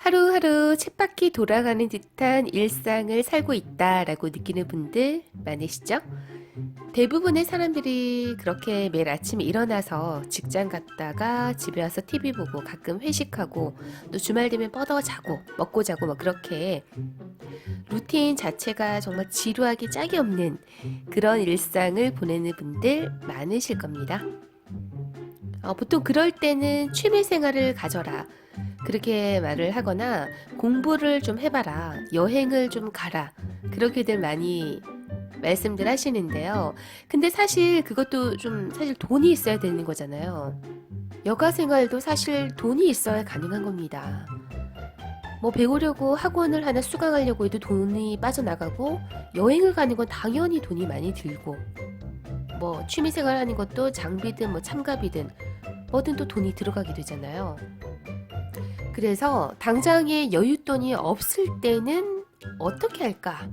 하루하루 쳇바퀴 돌아가는 듯한 일상을 살고 있다라고 느끼는 분들 많으시죠? 대부분의 사람들이 그렇게 매일 아침에 일어나서 직장 갔다가 집에 와서 TV 보고 가끔 회식하고 또 주말 되면 뻗어 자고 먹고 자고 뭐 그렇게 루틴 자체가 정말 지루하기 짝이 없는 그런 일상을 보내는 분들 많으실 겁니다. 어, 보통 그럴 때는 취미 생활을 가져라. 그렇게 말을 하거나 공부를 좀 해봐라. 여행을 좀 가라. 그렇게들 많이 말씀들 하시는데요. 근데 사실 그것도 좀 사실 돈이 있어야 되는 거잖아요. 여가 생활도 사실 돈이 있어야 가능한 겁니다. 뭐 배우려고 학원을 하나 수강하려고 해도 돈이 빠져나가고 여행을 가는 건 당연히 돈이 많이 들고 뭐 취미생활 하는 것도 장비든 뭐 참가비든 뭐든 또 돈이 들어가게 되잖아요. 그래서 당장에 여윳돈이 없을 때는 어떻게 할까?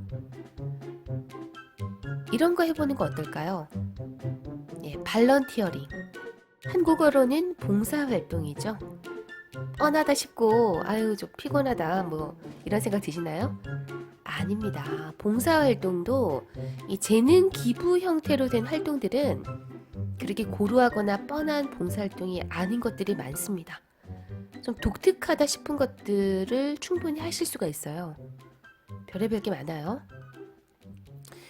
이런 거 해보는 거 어떨까요? 예, 발런티어링. 한국어로는 봉사활동이죠. 뻔하다 싶고, 아유, 좀 피곤하다, 뭐, 이런 생각 드시나요? 아닙니다. 봉사활동도 이 재능 기부 형태로 된 활동들은 그렇게 고루하거나 뻔한 봉사활동이 아닌 것들이 많습니다. 좀 독특하다 싶은 것들을 충분히 하실 수가 있어요. 별의별 게 많아요.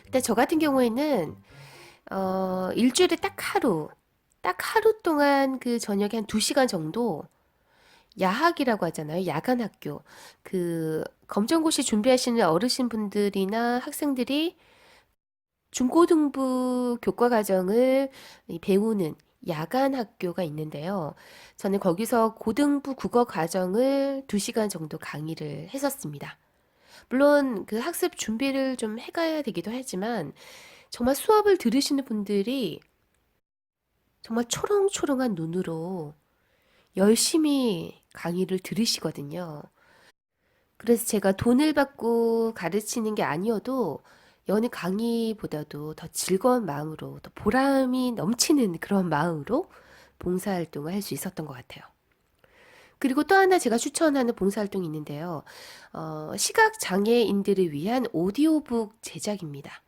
근데 저 같은 경우에는 어, 일주일에 딱 하루, 딱 하루 동안 그 저녁에 한 2시간 정도 야학이라고 하잖아요. 야간 학교. 그 검정고시 준비하시는 어르신 분들이나 학생들이 중고등부 교과 과정을 이 배우는 야간 학교가 있는데요. 저는 거기서 고등부 국어 과정을 2시간 정도 강의를 했었습니다. 물론 그 학습 준비를 좀 해가야 되기도 하지만 정말 수업을 들으시는 분들이 정말 초롱초롱한 눈으로 열심히 강의를 들으시거든요. 그래서 제가 돈을 받고 가르치는 게 아니어도 여느 강의보다도 더 즐거운 마음으로, 더 보람이 넘치는 그런 마음으로 봉사활동을 할 수 있었던 것 같아요. 그리고 또 하나 제가 추천하는 봉사활동이 있는데요. 어, 시각장애인들을 위한 오디오북 제작입니다.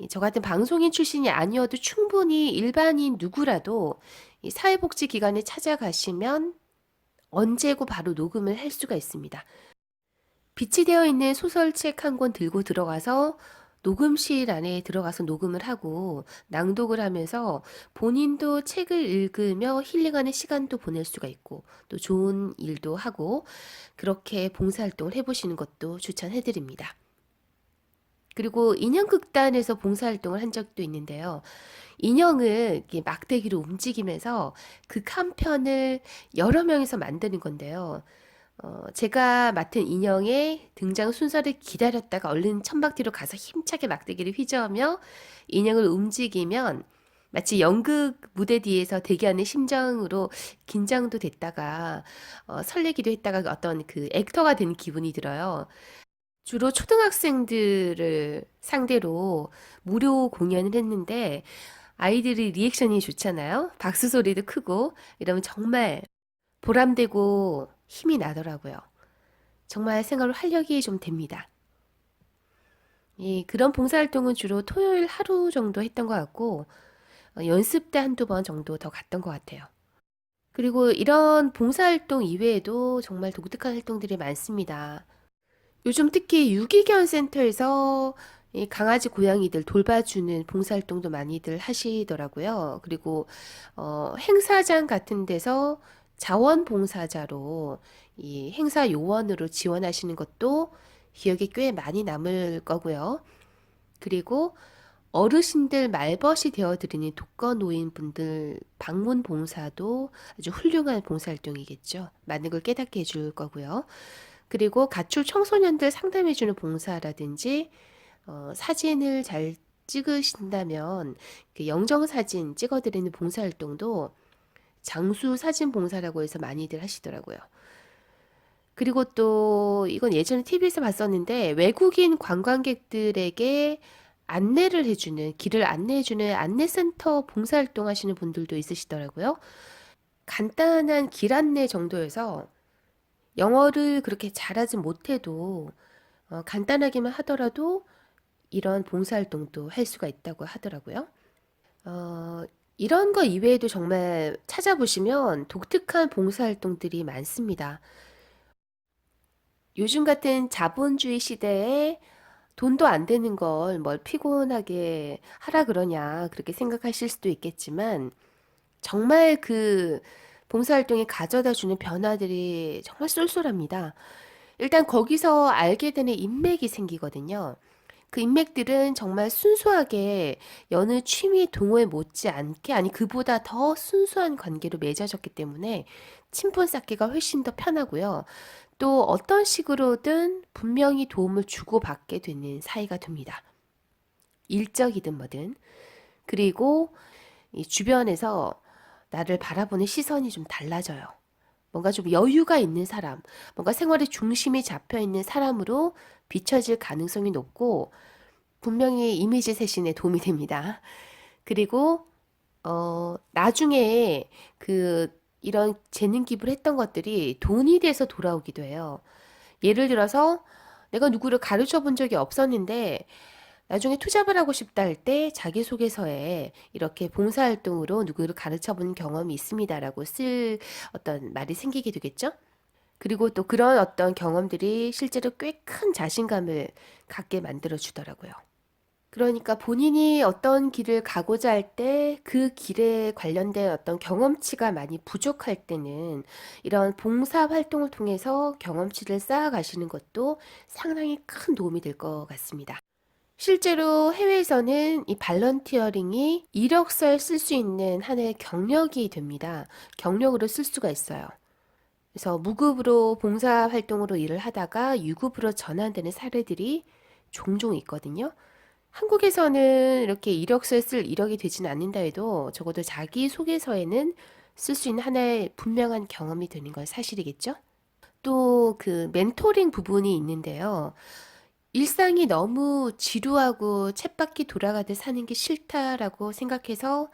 이저 같은 방송인 출신이 아니어도 충분히 일반인 누구라도 이 사회복지기관에 찾아가시면 언제고 바로 녹음을 할 수가 있습니다. 빛이 되어 있는 소설책 한 권 들고 들어가서 녹음실 안에 들어가서 녹음을 하고 낭독을 하면서 본인도 책을 읽으며 힐링하는 시간도 보낼 수가 있고 또 좋은 일도 하고 그렇게 봉사활동을 해보시는 것도 추천해드립니다. 그리고 인형극단에서 봉사활동을 한 적도 있는데요. 인형을 막대기로 움직이면서 극 한 편을 여러 명이서 만드는 건데요. 어, 제가 맡은 인형의 등장 순서를 기다렸다가 얼른 천막 뒤로 가서 힘차게 막대기를 휘저으며 인형을 움직이면 마치 연극 무대 뒤에서 대기하는 심정으로 긴장도 됐다가 어, 설레기도 했다가 어떤 그 액터가 된 기분이 들어요. 주로 초등학생들을 상대로 무료 공연을 했는데 아이들이 리액션이 좋잖아요. 박수 소리도 크고 이러면 정말 보람되고 힘이 나더라고요. 정말 생활로 활력이 좀 됩니다. 이 그런 봉사활동은 주로 토요일 하루 정도 했던 것 같고 어, 연습 때 한두 번 정도 더 갔던 것 같아요. 그리고 이런 봉사활동 이외에도 정말 독특한 활동들이 많습니다. 요즘 특히 유기견 센터에서 이 강아지 고양이들 돌봐주는 봉사활동도 많이들 하시더라고요. 그리고 어, 행사장 같은 데서 자원봉사자로 이 행사 요원으로 지원하시는 것도 기억에 꽤 많이 남을 거고요. 그리고 어르신들 말벗이 되어드리는 독거노인 분들 방문 봉사도 아주 훌륭한 봉사활동이겠죠. 많은 걸 깨닫게 해줄 거고요. 그리고 가출 청소년들 상담해주는 봉사라든지 어, 사진을 잘 찍으신다면 그 영정사진 찍어드리는 봉사활동도 장수 사진 봉사라고 해서 많이들 하시더라고요. 그리고 또 이건 예전에 TV에서 봤었는데 외국인 관광객들에게 안내를 해주는 길을 안내해주는 안내센터 봉사활동 하시는 분들도 있으시더라고요. 간단한 길 안내 정도에서 영어를 그렇게 잘하지 못해도 어, 간단하게만 하더라도 이런 봉사활동도 할 수가 있다고 하더라고요. 어, 이런 거 이외에도 정말 찾아보시면 독특한 봉사활동들이 많습니다. 요즘 같은 자본주의 시대에 돈도 안 되는 걸 뭘 피곤하게 하라 그러냐, 그렇게 생각하실 수도 있겠지만, 정말 그 봉사활동이 가져다 주는 변화들이 정말 쏠쏠합니다. 일단 거기서 알게 되는 인맥이 생기거든요. 그 인맥들은 정말 순수하게 여느 취미 동호회 못지않게 아니 그보다 더 순수한 관계로 맺어졌기 때문에 친분 쌓기가 훨씬 더 편하고요. 또 어떤 식으로든 분명히 도움을 주고받게 되는 사이가 됩니다. 일적이든 뭐든. 그리고 이 주변에서 나를 바라보는 시선이 좀 달라져요. 뭔가 좀 여유가 있는 사람, 뭔가 생활의 중심이 잡혀 있는 사람으로 비춰질 가능성이 높고 분명히 이미지 세신에 도움이 됩니다. 그리고 어 나중에 그 이런 재능 기부를 했던 것들이 돈이 돼서 돌아오기도 해요. 예를 들어서 내가 누구를 가르쳐 본 적이 없었는데 나중에 투잡을 하고 싶다 할 때 자기소개서에 이렇게 봉사활동으로 누구를 가르쳐 본 경험이 있습니다라고 쓸 어떤 말이 생기게 되겠죠? 그리고 또 그런 어떤 경험들이 실제로 꽤 큰 자신감을 갖게 만들어 주더라고요. 그러니까 본인이 어떤 길을 가고자 할 때 그 길에 관련된 어떤 경험치가 많이 부족할 때는 이런 봉사 활동을 통해서 경험치를 쌓아가시는 것도 상당히 큰 도움이 될 것 같습니다. 실제로 해외에서는 이 발런티어링이 이력서에 쓸 수 있는 하나의 경력이 됩니다. 경력으로 쓸 수가 있어요. 그래서 무급으로 봉사 활동으로 일을 하다가 유급으로 전환되는 사례들이 종종 있거든요. 한국에서는 이렇게 이력서에 쓸 이력이 되지는 않는다 해도 적어도 자기소개서에는 쓸 수 있는 하나의 분명한 경험이 되는 건 사실이겠죠? 또 그 멘토링 부분이 있는데요. 일상이 너무 지루하고 쳇바퀴 돌아가듯 사는 게 싫다라고 생각해서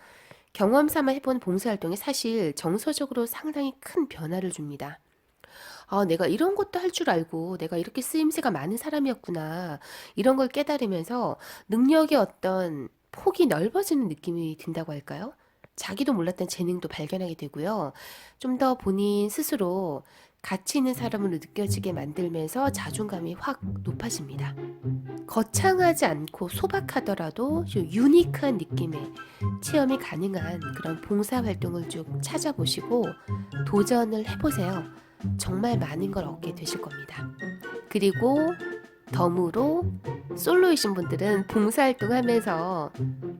경험 삼아 해본 봉사활동이 사실 정서적으로 상당히 큰 변화를 줍니다. 아, 내가 이런 것도 할 줄 알고 내가 이렇게 쓰임새가 많은 사람이었구나. 이런 걸 깨달으면서 능력의 어떤 폭이 넓어지는 느낌이 든다고 할까요? 자기도 몰랐던 재능도 발견하게 되고요. 좀 더 본인 스스로 가치 있는 사람으로 느껴지게 만들면서 자존감이 확 높아집니다. 거창하지 않고 소박하더라도 좀 유니크한 느낌의 체험이 가능한 그런 봉사활동을 좀 찾아보시고 도전을 해보세요. 정말 많은 걸 얻게 되실 겁니다. 그리고 덤으로 솔로이신 분들은 봉사활동 하면서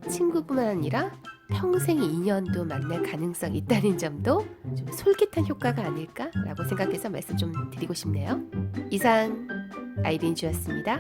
친구뿐만 아니라 평생 인연도 만날 가능성이 있다는 점도 좀 솔깃한 효과가 아닐까라고 생각해서 말씀 좀 드리고 싶네요. 이상 아이린 주였습니다.